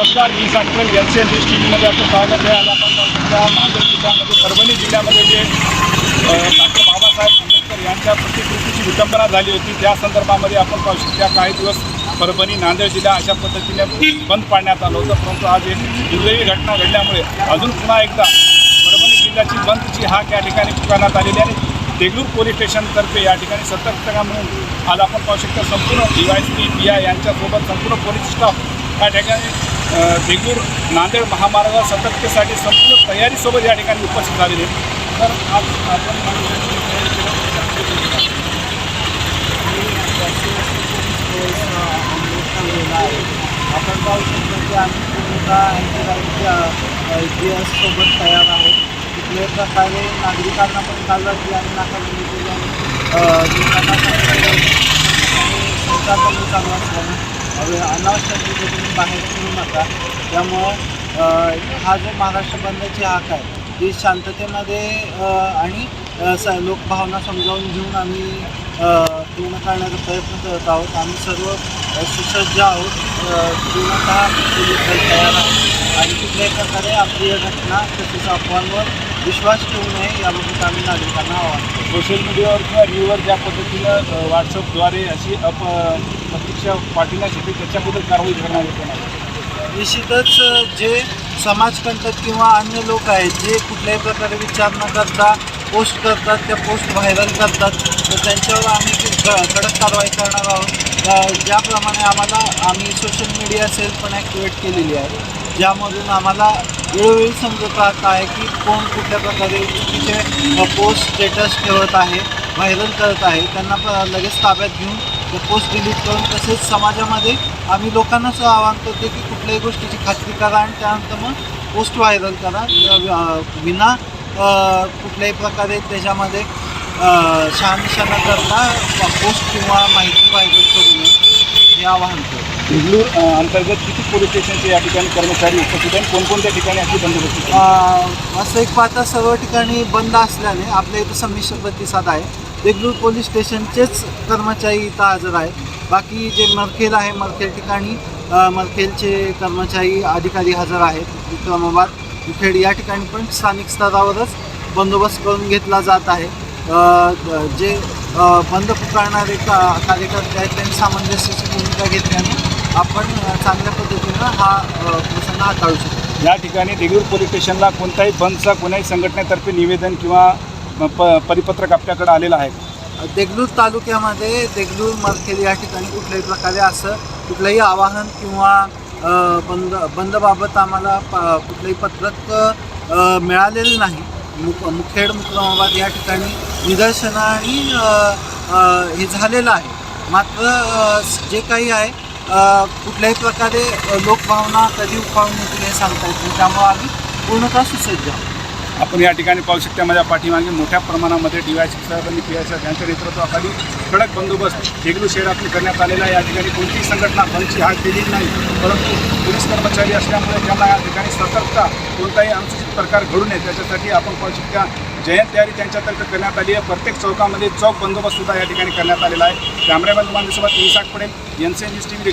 नमस्कार मी सांगतो N C N news T व्हीमध्ये आपलं स्वागत आहे. आज आपण त्या नांदेड जिल्ह्यामध्ये परभणी जिल्ह्यामध्ये जे डॉक्टर बाबासाहेब आंबेडकर यांच्या प्रतिकृतीची विटंबना झाली होती त्या संदर्भामध्ये आपण पाहू शकतो त्या काही दिवस परभणी नांदेड जिल्हा अशा पद्धतीने बंद पाडण्यात आलं होतं. परंतु आज एक दुर्दैवी घटना घडल्यामुळे अजून पुन्हा एकदा परभणी जिल्ह्याची बंदची हाक या ठिकाणी पुकारण्यात आलेली आणि देगलूर पोलीस स्टेशनतर्फे या ठिकाणी सतर्कता म्हणून आज आपण पाहू शकतो संपूर्ण D Y C P I यांच्यासोबत संपूर्ण पोलीस स्टाफ या ठिकाणी देगूर नांदेड महामार्गावर सतर्कतेसाठी संपूर्ण तयारीसोबत या ठिकाणी उपस्थित झालेले तर आज आपण आपण पाहू शकतो की आम्ही पूर्णतः इतिहाससोबत तयार आहोत कुठल्याही प्रकारे नागरिकांना पण काल रात्री आम्ही नाकाबंदी केली आणि दुकानात चालू असल्यानं अनावश्यक तुम्ही बाहेर फिरू नका. त्यामुळं हा जो महाराष्ट्र बंदची हाक आहे ती शांततेमध्ये आणि स लोकभावना समजावून घेऊन आम्ही पूर्ण करण्याचा प्रयत्न करत आहोत. आम्ही सर्व सुसज्ज आहोत. पूर्णतः तयार आहोत. आणि कुठल्याही प्रकारे आपली घटना तसेच अफवांवर विश्वास ठेवू नये याबाबत आम्ही नागरिकांना आवाहन सोशल मीडियावर किंवा रीलवर ज्या पद्धतीनं व्हॉट्सअपद्वारे अशी अप प्रतीक्षा पाठविण्यात येते त्याच्याबद्दल कारवाई येते नाही निश्चितच जे समाजकंटक किंवा अन्य लोक आहेत जे कुठल्याही प्रकारे विचार न करता पोस्ट करतात त्या पोस्ट व्हायरल करतात तर त्यांच्यावर आम्ही कडक कारवाई करणार आहोत. ज्याप्रमाणे आम्हाला आम्ही सोशल मीडिया सेल पण ॲक्टिवेट केलेली आहे ज्यामधून आम्हाला वेळोवेळी समजत राहत आहे की कोण कुठल्या प्रकारे चुकीचे पोस्ट स्टेटस ठेवत आहे व्हायरल करत आहे त्यांना प- लगेच ताब्यात घेऊन त्या पोस्ट डिलीट करून तसेच समाजामध्ये आम्ही लोकांना सुद्धा आवाहन करतो की कुठल्याही गोष्टीची खात्री करा आणि त्यानंतर मग पोस्ट व्हायरल करा. विना कुठल्याही प्रकारे त्याच्यामध्ये शहानिशा न करता पोस्ट किंवा माहिती व्हायरल करू नये. हे आवाहन करतो अ, अंतर्गत किती पोलीस स्टेशनचे या ठिकाणी कर्मचारी उपस्थित आहेत? कोणकोणत्या ठिकाणी अशी बंदोबस्त केली? असं एक पाहता सर्व ठिकाणी बंद असल्याने आपल्या इथं संमिश्र प्रतिसाद आहे. देगलूर पोलीस स्टेशनचेच कर्मचारी इथं हजर आहेत. बाकी जे मरखेल आहे मरखेल ठिकाणी अ, मरखेलचे कर्मचारी अधिकारी हजर आहेत. विक्रमाबाद मुखेड या ठिकाणी पण स्थानिक स्तरावरच बंदोबस्त करून घेतला जात आहे. अ, जे बंद पुकारणारे का कार्यकर्ते आहेत त्यांनी सामंजस्याची भूमिका घेतल्याने आपण चांगल्या पद्धतीनं हा प्रसंग हाताळू शकतो या ठिकाणी देगलूर पोलीस स्टेशनला कोणत्याही बंदचा कोणाही संघटनेतर्फे निवेदन किंवा प परिपत्रक आपल्याकडे आलेलं आहे? देगलूर तालुक्यामध्ये देगलूर मरखेल या ठिकाणी कुठल्याही प्रकारे असं कुठलंही आवाहन किंवा बंद बंदबाबत आम्हाला प- कुठलंही पत्रक मिळालेलं नाही मुख मुखेड मुक्रमाबाद या ठिकाणी निदर्शनं आणि हे झालेलं आहे. मात्र जे काही आहे कुठल्याही प्रकारे लोकभावना कधी उफाळून येतील हे सांगता येत नाही. त्यामुळे आम्ही पूर्णतः सुसज्ज आहोत. आपण या ठिकाणी पाहू शकता माझ्या पाठीमागे मोठ्या प्रमाणामध्ये डी वाय साहेब आणि पी आय साहेब यांच्या नेतृत्वाखाली कडक बंदोबस्त देगलूर शहरातून करण्यात आलेला आहे. या ठिकाणी कोणतीही संघटना बंदची हाक दिलेली नाही. परंतु पोलीस कर्मचारी असल्यामुळे त्यांना या ठिकाणी सतर्कता कोणताही अनुसूचित प्रकार घडू नये. त्याच्यासाठी आपण पाहू शकता जयंत तयारी त्यांच्यातर्फे करण्यात आली आहे. प्रत्येक चौकामध्ये चौक बंदोबस्त सुद्धा या ठिकाणी करण्यात आलेला आहे. कॅमेरामॅन तुम्हाला सोबत पडेल. N C N news T V